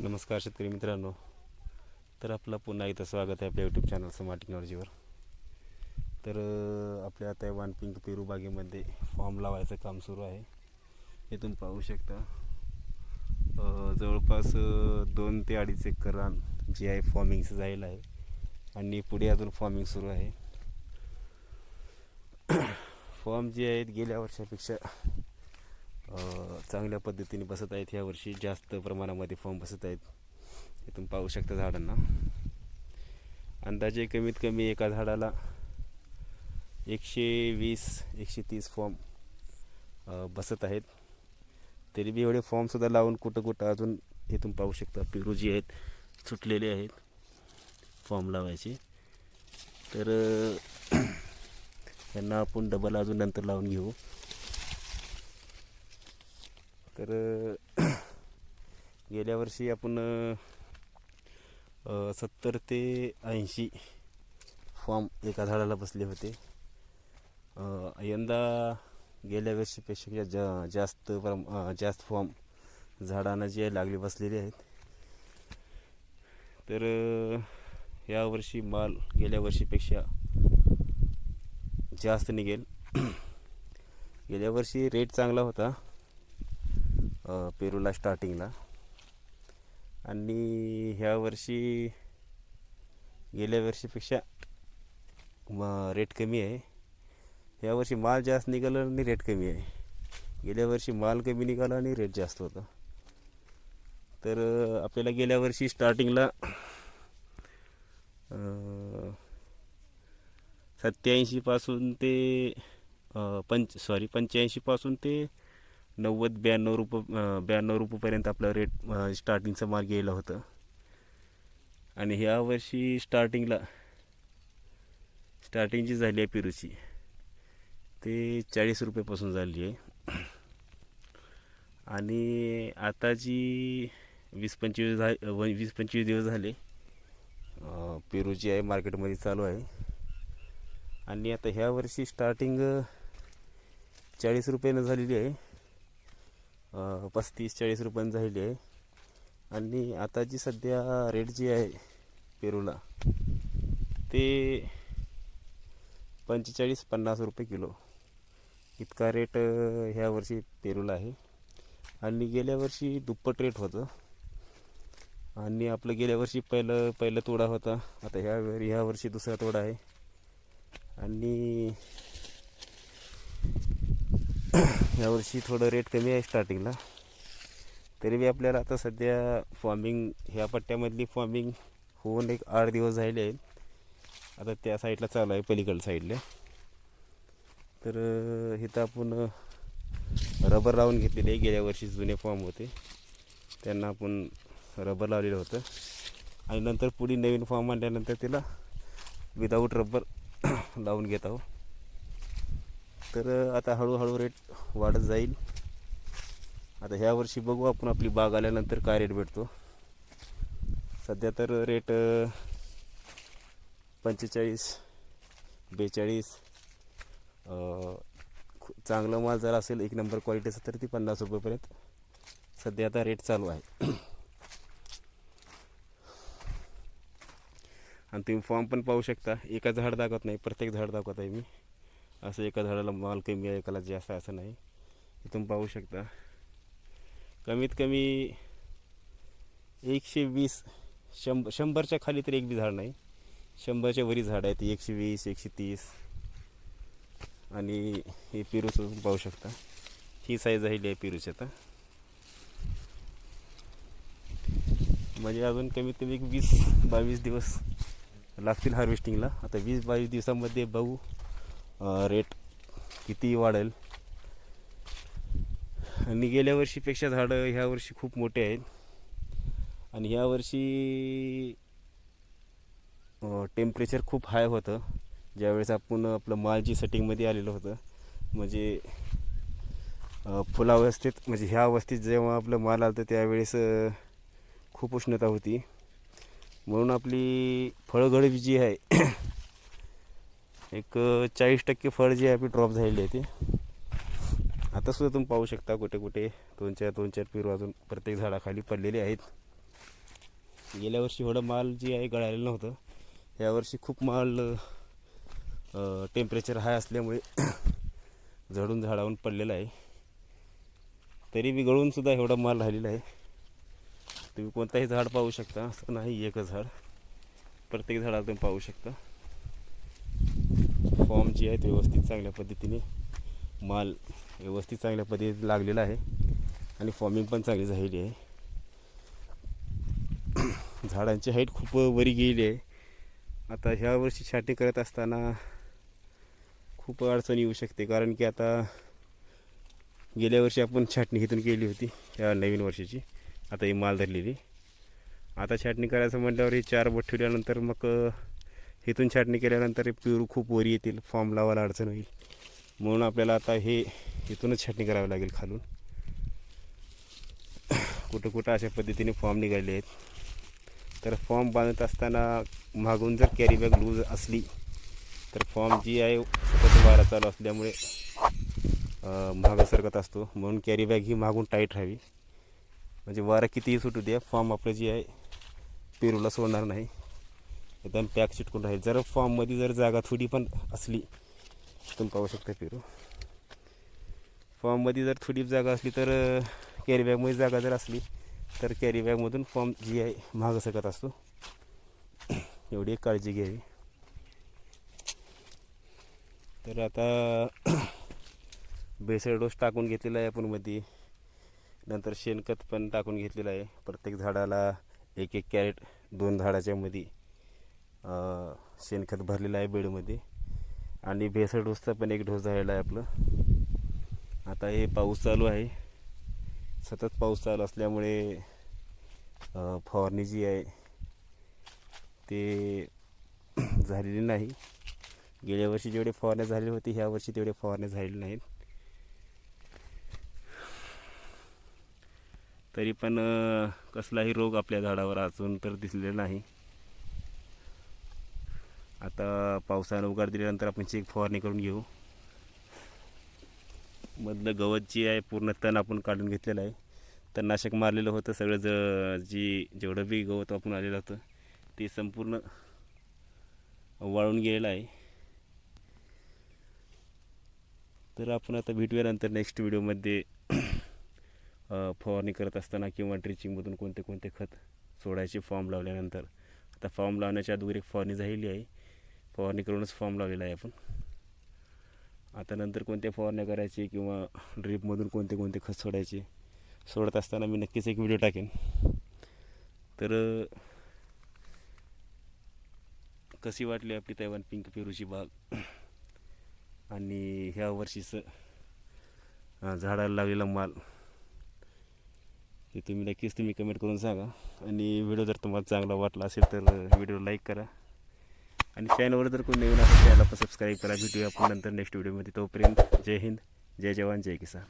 नमस्कार शेतकरी मित्रांनो. तर आपलं पुन्हा इथं स्वागत आहे आपल्या यूट्यूब चॅनल स्मार्ट टेक्नॉलॉजीवर तर आपल्या आता वानपिंक पेरू बागेमध्ये फॉर्म लावायचं काम सुरू आहे. हे तुम्ही पाहू शकता. जवळपास दोन ते अडीच एकर रान जे आहे फॉर्मिंगचं झालेलं आहे. आणि पुढे अजून फॉर्मिंग सुरू आहे. फॉर्म जे आहेत गेल्या वर्षापेक्षा चांगल्या पद्धतीने बसत आहेत. यावर्षी जास्त प्रमाणामध्ये फॉर्म बसत आहेत. हे तुम्ही पाहू शकता झाडांना. अंदाजे कमीत कमी एका झाडाला एकशे वीस एकशे तीस फॉर्म बसत आहेत. तरी बी एवढे फॉर्मसुद्धा लावून कुठं कुठं अजून हे तुम्ही पाहू शकता. पेरू आहेत सुटलेले आहेत फॉर्म लावायचे. तर अ, यांना आपण डबल अजून नंतर लावून घेऊ. तर गेल्या वर्षी आपण सत्तर ते ऐंशी फॉर्म एका झाडाला बसले होते. यंदा गेल्या वर्षीपेक्षा जा जास्त प्रम जास्त फॉर्म झाडांना जे लागले बसलेले आहेत. तर यावर्षी माल गेल्या वर्षीपेक्षा जास्त निघेल. गेल्या वर्षी रेट चांगला होता. पेरूला स्टार्टिंगला आणि ह्या वर्षी गेल्या वर्षीपेक्षा म रेट कमी आहे. ह्या वर्षी माल जास्त निघाला आणि रेट कमी आहे. गेल्या वर्षी माल कमी निघाला आणि रेट जास्त होता. तर आपल्याला गेल्या वर्षी स्टार्टिंगला सत्याऐंशीपासून ते पंच सॉरी पंच्याऐंशीपासून ते नव्वद ब्याण्णव रुपये ब्याण्णव रुपयेपर्यंत आपलं रेट स्टार्टिंगचा स्टार्टिंगचं माल गेलं होतं. आणि ह्या वर्षी स्टार्टिंगला स्टार्टिंग जी झाली आहे पेरूची ते चाळीस रुपयेपासून झाली आहे. आणि आता जी वीस पंचवीस झा व- वीस पंचवीस दिवस झाले पेरूची आहे मार्केटमध्ये चालू आहे. आणि आता ह्या वर्षी स्टार्टिंग चाळीस रुपयानं झालेली आहे. पस्तीस चाळीस रुपयांनी झालेली आहे. आणि आता जी सध्या रेट जी आहे पेरूला ते पंचेचाळीस पन्नास रुपये किलो. इतका रेट ह्या वर्षी पेरूला आहे. आणि गेल्या वर्षी दुप्पट रेट होतं. आणि आपलं गेल्या वर्षी पहिलं पहिलं तोडा होता. आता ह्या ह्या वर्षी दुसरा तोडा आहे. आणि यावर्षी थोडं रेट कमी आहे स्टार्टिंगला तरी बी आपल्याला आता सध्या फॉर्मिंग ह्या पट्ट्यामधली फॉर्मिंग होऊन एक आठ दिवस झाले आहेत. आता त्या साईडला चालू आहे पलीकडं साईडला तर इथं आपण रबर लावून घेतलेले गेल्या वर्षी जुने फॉर्म होते. त्यांना आपण रबर लावलेलं होतं. आणि नंतर पुढे नवीन फॉर्म आणल्यानंतर तिला विदाऊट रबर लावून घेत आहोत. तर आता हळूहळू रेट वाढत जाईल. आता ह्या वर्षी बघू आपण आपली बाग आल्यानंतर काय रेट भेटतो. सध्या तर रेट पंचेचाळीस बेचाळीस अ, चांगलं माल जर असेल एक नंबर क्वालिटीचं तर ती पन्नास रुपयेपर्यंत सध्या आता रेट चालू आहे. आणि तुम्ही फॉर्म पण पाहू शकता. एका झाड दाखवत नाही प्रत्येक झाड दाखवत आहे मी. असं एका झाडाला माल कमी आहे एकाला जास्त असं नाही. हे तुम्ही पाहू शकता. कमीत कमी एकशे वीस शंभ शंभरच्या खाली तर एक बी झाड नाही. शंभरच्या वरी झाड आहेत एकशे वीस एकशे तीस. आणि हे पेरूचं तुम्ही पाहू शकता. ही साईज झालेली आहे पेरूची आता. म्हणजे अजून कमीत कमी एक वीस बावीस दिवस लागतील हार्वेस्टिंगला आता वीस बावीस दिवसामध्ये बघू. रेट किती वाढेल. आणि गेल्या वर्षीपेक्षा झाडं ह्या वर्षी खूप मोठे आहेत. आणि ह्या वर्षी टेम्परेचर खूप हाय होतं. ज्यावेळेस आपण आपलं मालची सेटिंगमध्ये आलेलं होतं. म्हणजे फुलावस्थेत म्हणजे ह्या अवस्थेत जेव्हा आपलं माल आलं तर त्यावेळेस खूप उष्णता होती. म्हणून आपली फळगळ जी आहे एक चाळीस टक्के फळ जे आहे आपली ड्रॉप झालेली आहे ते. आता सुद्धा तुम्ही पाहू शकता कुठे कुठे दोन चार दोन चार पेरू अजून प्रत्येक झाडाखाली पडलेले आहेत. गेल्या वर्षी एवढं माल जे आहे गळालेलं नव्हतं. यावर्षी खूप माल टेम्परेचर हाय असल्यामुळे झडून झाडावून पडलेलं आहे. तरी बी गळूनसुद्धा एवढा माल राहिलेला आहे. तुम्ही कोणताही झाड पाहू शकता. असं नाही एकच झाड. प्रत्येक झाडाला तुम्ही पाहू शकता. फॉर्म जी आहेत व्यवस्थित चांगल्या पद्धतीने माल व्यवस्थित चांगल्या पद्धतीने लागलेला आहे आणि फॉर्मिंग पण चांगली झालेली आहे. झाडांची हाईट खूप वरी गेली आहे. आता ह्या वर्षी छाटणी करत असताना खूप अडचण येऊ शकते कारण की आता गेल्या वर्षी आपण छाटणी इथून केली होती या नवीन वर्षाची. आता ही माल धरलेली. आता छाटणी करायचं म्हटल्यावर ही चार बोट ठेवल्यानंतर मग इथून छाटणी केल्यानंतर प्युर खूप वर येतील फॉर्म लावायला अडचण होईल. म्हणून आपल्याला आता हे इथूनच छाटणी करावी लागेल खालून. कुठं कुठं अशा पद्धतीने फॉर्म निघाले आहेत. तर फॉर्म बांधत असताना मागून जर कॅरी बॅग लूज असली तर फॉर्म जी आहे सतत वारा चालू असल्यामुळे मागं सरकत असतो. म्हणून कॅरी बॅग ही मागून टाईट राहावी. म्हणजे वारा कितीही सुटू द्या फॉर्म आपलं जी आहे पेरूला सोडणार नाही. एकदम पॅक चिटकून राहील. जर फॉर्ममध्ये जर जागा थोडी पण असली तुम्ही पाहू शकता पेरू. फॉर्ममध्ये जर थोडी जागा असली तर कॅरी बॅगमध्ये जागा जर असली तर कॅरी बॅगमधून फॉर्म जी आहे महाग सकत असतो. एवढी काळजी घ्यावी. तर आता बेसळ डोस टाकून घेतलेला आहे आपण मध्ये नंतर शेणखत पण टाकून घेतलेलं आहे. प्रत्येक झाडाला एक एक कॅरेट दोन झाडाच्या मध्ये शेणखत भरलेलं आहे बेडमध्ये. आणि भेसळ डोसचा पण एक डोस झालेला आहे आपलं. आता हे पाऊस चालू आहे. सतत पाऊस चालू असल्यामुळे फवारणी जी आहे ते झालेली नाही. गेल्या वर्षी जेवढे फवारण्या झालेली होती ह्या वर्षी तेवढे फवारण्या झालेले नाहीत. तरी पण कसलाही रोग आपल्या झाडावर अजून तर दिसलेला नाही. आता पावसानं उगार दिल्यानंतर आपण चेक फवारणी करून घेऊ. मधलं गवत जे आहे पूर्ण तण आपण काढून घेतलेलं आहे. तणनाशक मारलेलं होतं सगळं ज जी जेवढं बी गवत आपण आलेलं होतं ते संपूर्ण वाळून गेलेलं आहे. तर आपण आता भेटूयानंतर नेक्स्ट व्हिडिओमध्ये फवारणी करत असताना किंवा ड्रिचिंगमधून कोणते कोणते खत सोडायचे फॉर्म लावल्यानंतर. आता फॉर्म लावण्याच्या अगोदर एक फवारणी झालेली आहे. फवारणी करूनच फॉर्म लावलेला आहे आपण. आता नंतर कोणत्या फवारण्या करायचे किंवा ड्रीपमधून कोणते कोणते खत सोडायचे सोडत असताना मी नक्कीच एक व्हिडिओ टाकेन. तर कशी वाटली आपली तैवान पिंक पेरूची बाग? आणि ह्या वर्षीचं झाडाला लागलेला माल हे तुम्ही नक्कीच तुम्ही कमेंट करून सांगा. आणि व्हिडिओ जर तुम्हाला चांगला वाटला असेल तर व्हिडिओ लाईक करा. आणि चॅनलवर जर कोणी नवीन असेल त्याला पण सबस्क्राईब करा. भेटूया आपण नंतर नेक्स्ट व्हिडिओमध्ये तोपर्यंत जय हिंद जय जवान जय किसान.